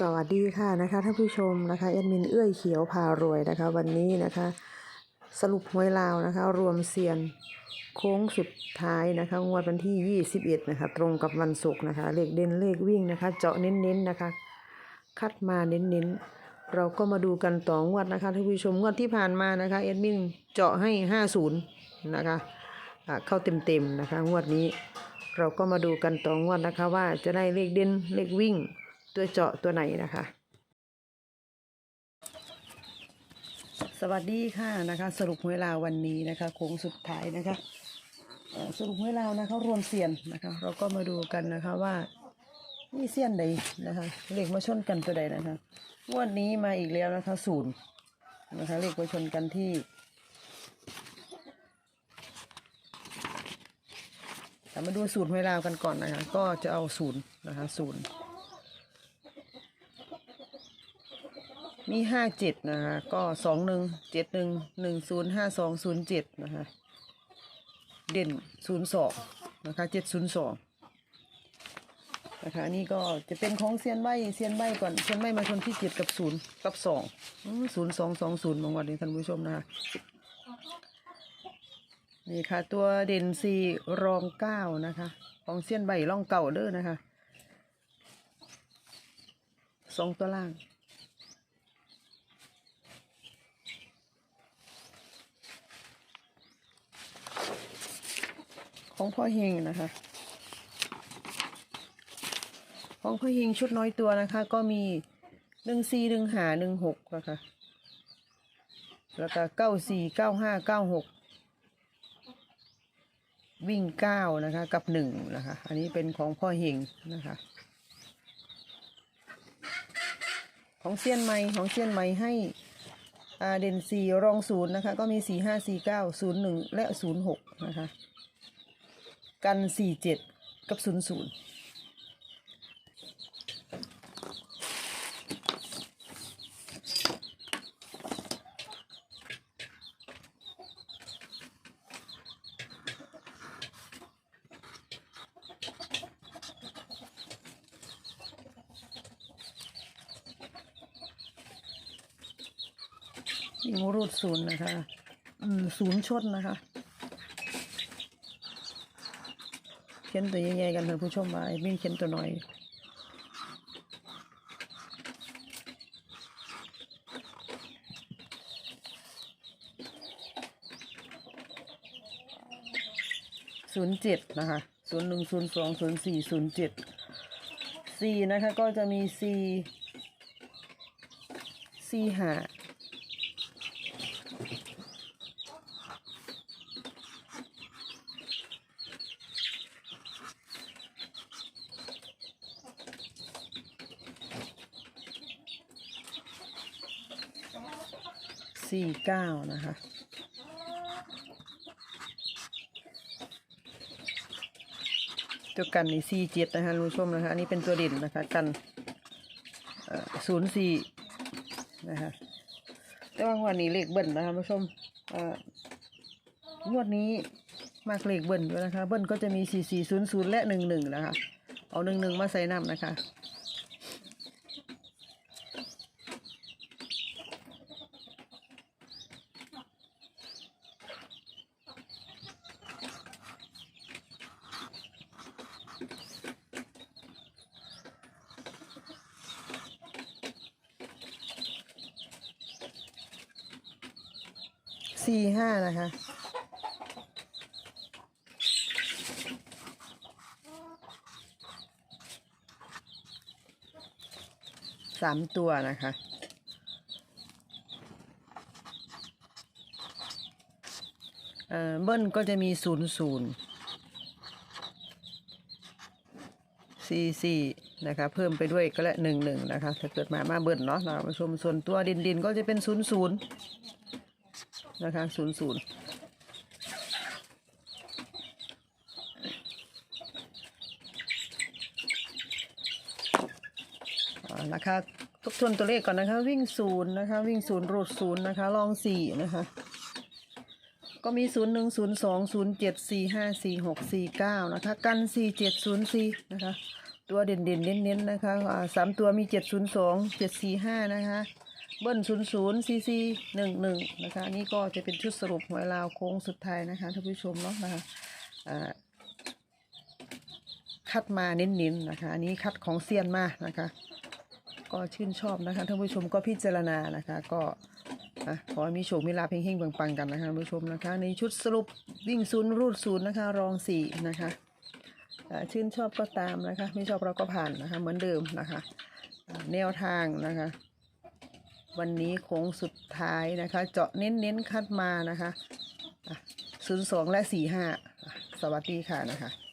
สวัสดีค่ะนะคะท่านผู้ชมนะคะแอดมินเอื้อยเขียวพารวยนะคะ วันนี้นะคะ สรุปหวยลาวนะคะ รวมเซียนโค้งสุดท้ายนะคะงวดวันที่ 21 นะคะ ตรงกับวันศุกร์นะคะ เลขเด่นเลขวิ่งนะคะ เจาะเน้นๆนนะคะ คัดมาเน้นๆ เราก็มาดูกันต่องวดนะคะท่านผู้ชมงวดที่ผ่านมานะคะแอดมินเจาะให้ 50 นะคะอ่าเข้าเต็มๆนะคะ งวดนี้เราก็มาดูกันต่องวดนะคะว่าจะได้เลขเด่นเลขวิ่ง ตัวเจาะตัวไหนนะคะ สวัสดีค่ะนะคะ สรุปหวลาวันนี้นะคะโค้งสุดท้ายนะคะสรุปหวลานะคะรวมเสียนนะคะ เราก็มาดูกันนะคะว่านี่เสียนใดนะคะเลขมาชนกันตัวใดนะคะงวดนี้มาอีกแล้วนะคะศูนย์นะคะเลขมาชนกันที่แต่มาดูสูตรหวลากันก่อนนะคะ ก็จะเอาศูนย์นะคะศูนย์ มีห้าเจ็ดนะคะก็สองหนึ่งเจ็ดหนึ่งหนึ่งศูนย์ห้าสองศูนย์เจ็ดนะคะเด่นศูนย์สองนะคะเจ็ดศูนย์สองนะคะนี่ก็จะเป็นของเซียนใบเซียนใบก่อนเซียนใบมาชนที่เจ็ดกับศูนย์กับสองศูนย์สองสองศูนย์บางวันนี้ท่านผู้ชมนะคะนี่ค่ะ ตัวเด่นสี่รองเก้านะคะ ของเซียนใบร่องเก่าเด้อนะคะสองตัวล่าง ของพ่อเฮงนะคะ ของพ่อเฮงชุดน้อยตัวนะคะ ก็มีหนึ่งสี่หนึ่งหาหนึ่งหกนะคะ แล้วก็เก้าสี่เก้าห้าเก้าหกวิ่งเก้านะคะ กับหนึ่งนะคะ อันนี้เป็นของพ่อเฮงนะคะ ของเซียนไม้ของเซียนไม้ให้อาเด่นสี่รองศูนย์นะคะ ก็มีสี่ห้าสี่เก้าศูนย์หนึ่งและศูนย์หกนะคะ กันสี่เจ็ดกับศูนย์ศูนย์ยิงรูดศูนย์นะคะ อืมศูนย์ชดนะคะ เขียนตัวใหญ่ๆกันท่านผู้ชมมาไอ้มิ่งเขียนตัวน้อยศูนย์เจ็ดนะคะศูนย์หนึ่งศูนย์สองศูนย์สี่ศูนย์เจ็ดสี่นะคะก็จะมีสี่สี่ห้า สี่เก้านะคะ ตัวกันในสี่เจ็ดนะคะคุณผู้ชมนะคะ อันนี้เป็นตัวเด่นนะคะ กันศูนย์สี่นะคะแต่ว่างวันนี้เลขเบิ้ลนะคะคุณผู้ชมงวดนี้มากเลขเบิ้ลด้วยนะคะ เบิ้ลก็จะมีสี่สี่ศูนย์ศูนย์และหนึ่งหนึ่งนะคะ เอาหนึ่งหนึ่งมาใส่น้ำนะคะ สี่ห้านะคะ สามตัวนะคะเอ่อเบิ้ลก็จะมีศูนย์ศูนย์สี่สี่นะคะเพิ่มไปด้วยก็และหนึ่งหนึ่งนะคะ ถ้าเกิดมามาเบิ้ลเนาะเรามาชมส่วนตัวดินดินก็จะเป็นศูนย์ศูนย์ นะคะศูนย์ศูนย์นะคะทบทวนตัวเลขก่อนนะคะ วิ่งศูนย์นะคะ วิ่งศูนย์รูดศูนย์นะคะ ลองสี่นะคะ ก็มีศูนย์หนึ่งศูนย์สองศูนย์เจ็ดสี่ห้าสี่หกสี่เก้านะคะ กันสี่เจ็ดศูนย์สี่นะคะ ตัวเด่นเด่นเน้นๆนะคะสามตัวมีเจ็ดศูนย์สองเจ็ดสี่ห้านะคะ เบิ้ลศูนย์ศูนย์ซีซีหนึ่งหนึ่งนะคะอันนี่ก็จะเป็นชุดสรุปหวยลาวโค้งสุดท้ายนะคะท่านผู้ชมเนาะนะคะคัดมาเน้นๆนะคะอันนี้คัดของเซียนมานะคะ ก็ชื่นชอบนะคะท่านผู้ชมก็พิจารณานะคะ ก็ขอให้มีโชคมีลาภเฮงๆปังๆกันนะคะท่านผู้ชมนะคะ ในชุดสรุปวิ่งศูนย์รูดศูนย์นะคะรองสี่นะคะชื่นชอบก็ตามนะคะ ไม่ชอบเราก็ผ่านนะคะ เหมือนเดิมนะคะ แนวทางนะคะ วันนี้โค้งสุดท้ายนะคะ เจาะเน้นเน้นคัดมานะคะศูนย์สองและสี่ห้าสวัสดีค่ะนะคะ